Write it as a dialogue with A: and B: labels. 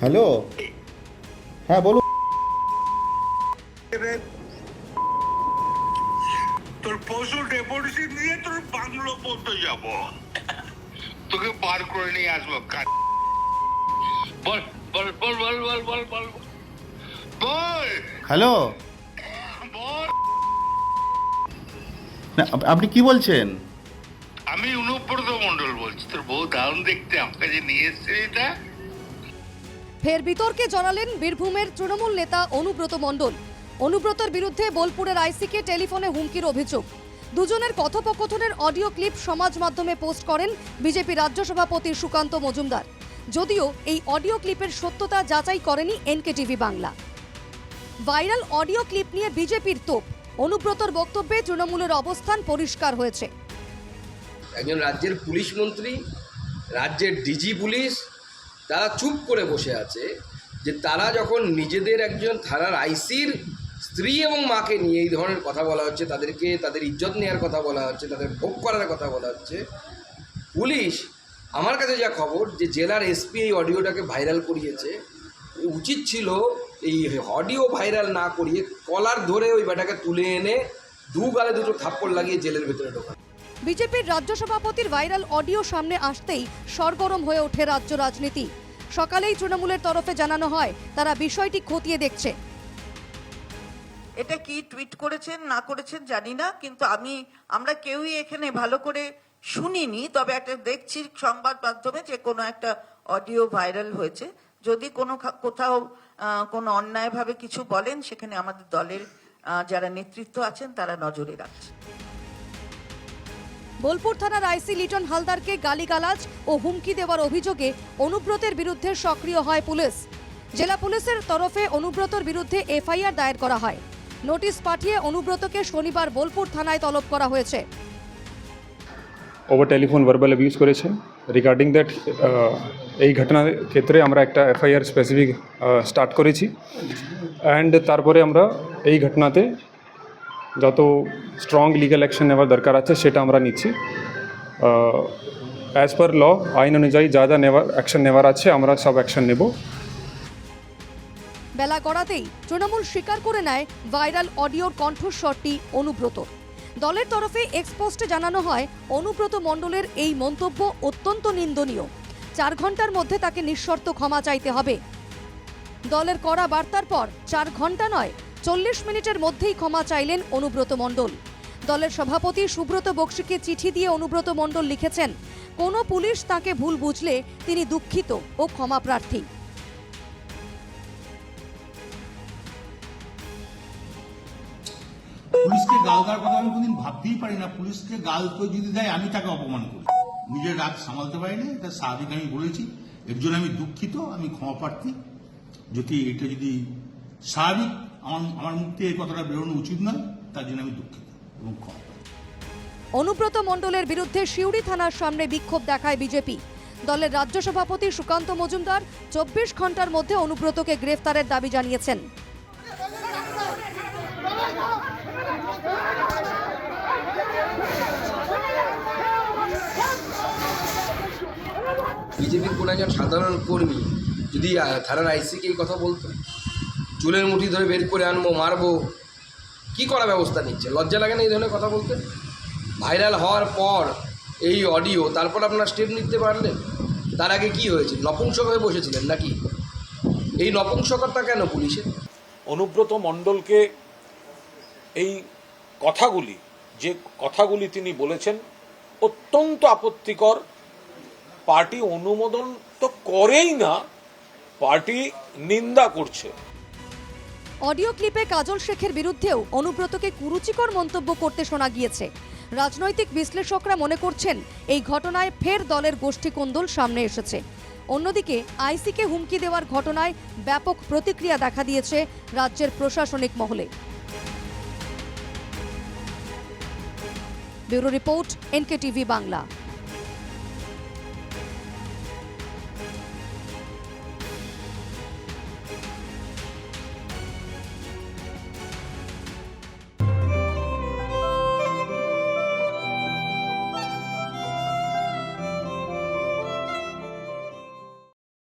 A: Hello? হ্যাঁ বলুন।
B: তোর পশু ডেপুটেশন নিয়ে তোর বাংলো পর্যন্ত যাব। তোকে বার করে নিয়ে আসব কাজ। বল বল বল বল বল বল বল বল।
A: হ্যালো?
B: বল!
A: না আপনি কি বলছেন?
B: আমি অনুব্রত মন্ডল বলছি তোর বউ দারুণ দেখতে আমার কাছে নিয়ে এসছে এটা।
C: ফের বিতর্কে জড়ালেন বীরভূমের তৃণমূল নেতা অনুব্রত মণ্ডল। অনুব্রতর বিরুদ্ধে বোলপুরের আইসিকে টেলিফোনে হুমকির অভিযোগ। দুজনের কথোপকথনের অডিও ক্লিপ সমাজ মাধ্যমে পোস্ট করেন বিজেপি রাজ্য সভাপতি সুকান্ত মজুমদার। যদিও এই অডিও ক্লিপের সত্যতা যাচাই করেনি NKTV Bangla. Viral audio clip নিয়ে বিজেপির তোপ। অনুব্রতর বক্তব্যে তৃণমূলের অবস্থান পরিষ্কার হয়েছে।
D: একজন রাজ্যের পুলিশ মন্ত্রী, রাজ্যের ডিজি পুলিশ তারা চুপ করে বসে আছে যে তারা যখন নিজেদের একজন থানার আইসির স্ত্রী এবং মাকে নিয়ে এই ধরনের কথা বলা হচ্ছে, তাদেরকে তাদের ইজ্জত নেওয়ার কথা বলা হচ্ছে, তাদের ভোগ করার কথা বলা হচ্ছে, পুলিশ আমার কাছে যা খবর যে জেলার এসপি এই অডিওটাকে ভাইরাল করিয়েছে। উচিত ছিল এই অডিও ভাইরাল না করিয়ে কলার ধরে ওই বেটাকে তুলে এনে দু গালে দুটো থাপ্পড় লাগিয়ে জেলের ভেতরে ঢোকা
C: বিজেপির রাজ্য সভাপতির ভাইরাল অডিও সামনে আসতেই সরগরম হয়ে ওঠে রাজ্য রাজনীতি। সকালেই তৃণমূলের তরফে জানানো হয়, তারা বিষয়টি খতিয়ে দেখছে।
E: এটা কি টুইট করেছেন, না করেছেন জানি না, কিন্তু আমি, আমরা কেউই এখানে ভালো করে শুনিনি, তবে একটা দেখছি সংবাদ মাধ্যমে যে কোনো একটা অডিও ভাইরাল হয়েছে। যদি কোনো কোথাও কোনো অন্যায়ভাবে কিছু বলেন, সেখানে আমাদের দলের যারা নেতৃত্ব আছেন, তারা নজরে রাখছে
C: বোলপুর থানার আইসি লিটন হালদারকে গালিগালাজ ও হুমকি দেওয়ার অভিযোগে অনুব্রতের বিরুদ্ধে সক্রিয় হয় পুলিশ। জেলা পুলিশের তরফে অনুব্রতর বিরুদ্ধে এফআইআর দায়ের করা হয়। নোটিশ পাঠিয়ে অনুব্রতকে শনিবার বোলপুর থানায় তলব করা হয়েছে।
F: ওভার টেলিফোন ভার্বাল অ্যাবিউজ করেছে। রিগার্ডিং দ্যাট এই ঘটনার ক্ষেত্রে আমরা একটা এফআইআর স্পেসিফিক স্টার্ট করেছি। অ্যান্ড তারপরে আমরা এই ঘটনাতে যত স্ট্রং লিগ্যাল অ্যাকশন নেওয়ার দরকার আছে, সেটা আমরা নিচ্ছি। অ্যাজ পার ল আইন অনুযায়ী যা যা নেওয়ার অ্যাকশন নেওয়ার আছে, আমরা সব অ্যাকশন নেব।
C: বেলা গড়াতেই তৃণমূল স্বীকার করে নেয় ভাইরাল অডিওর কণ্ঠস্বরটি অনুব্রত। দলের তরফে এক্সপোস্টে জানানো হয়, অনুব্রত মণ্ডলের এই মন্তব্য অত্যন্ত নিন্দনীয়। চার ঘণ্টার মধ্যে তাকে নিঃশর্ত ক্ষমা চাইতে হবে। দলের করা বার্তার পর চার ঘণ্টা নয় চল্লিশ মিনিটের মধ্যেই ক্ষমা চাইলেন অনুব্রত মণ্ডল। দলের সভাপতি সুব্রত বক্সিকে চিঠি দিয়ে অনুব্রত মণ্ডল লিখেছেন, কোনো পুলিশ তাকে ভুল বুঝলে তিনি দুঃখিত ও ক্ষমা প্রার্থী।
G: পুলিশকে গাল দেওয়ার কথা আমি কোনদিন ভাবতেই পারি না। পুলিশকে গাল কেউ যদি দেয়, আমি তাকে অপমান করি। নিজের রাগ সামালতে পারি না, এটা স্বাভাবিক আমি বলেছি। এর জন্য আমি দুঃখিত, আমি ক্ষমা প্রার্থী। যদি এটা যদি স্বাভাবিক আমার আমার মুখ থেকে এই কথাটা বেরোনো উচিত নয় তার জন্য আমি দুঃখিত এবং ক্ষমা
C: অনুব্রত মণ্ডলের বিরুদ্ধে সিউড়ি থানার সামনে বিক্ষোভ দেখায় বিজেপি। দলের রাজ্য সভাপতি সুকান্ত মজুমদার চব্বিশ ঘণ্টার মধ্যে অনুব্রতকে গ্রেফতারের দাবি জানিয়েছেন।
D: বিজেপির কোনো একজন সাধারণ কর্মী যদি থানার আইসিকে এই কথা বলতো? চুলের মুঠি ধরে বের করে আনব, মারবো। কি করা ব্যবস্থা নিচ্ছে? লজ্জা লাগে না এই ধরনের কথা বলতে? ভাইরাল হওয়ার পর এই অডিও তারপর আপনার স্টেপ নিতে পারলেন? তার আগে কি হয়েছে? নপুংসক হয়ে বসেছিলেন নাকি? এই নপুংসকতা কেন পুলিশের
H: অনুব্রত মণ্ডলকে এই কথাগুলি, যে কথাগুলি তিনি বলেছেন, অত্যন্ত আপত্তিকর। পার্টি অনুমোদন তো করেই না, পার্টি নিন্দা করছে।
C: অডিও ক্লিপে কাজল শেখের বিরুদ্ধেও অনুব্রতকে কুরুচিকর মন্তব্য করতে শোনা গিয়েছে। রাজনৈতিক বিশ্লেষকরা মনে করছেন, এই ঘটনায় ফের দলের গোষ্ঠী কোন্দল সামনে এসেছে। অন্যদিকে, আইসিকে হুমকি দেওয়ার ঘটনায় ব্যাপক প্রতিক্রিয়া দেখা দিয়েছে রাজ্যের প্রশাসনিক মহলে। Bureau report NK TV Bangla.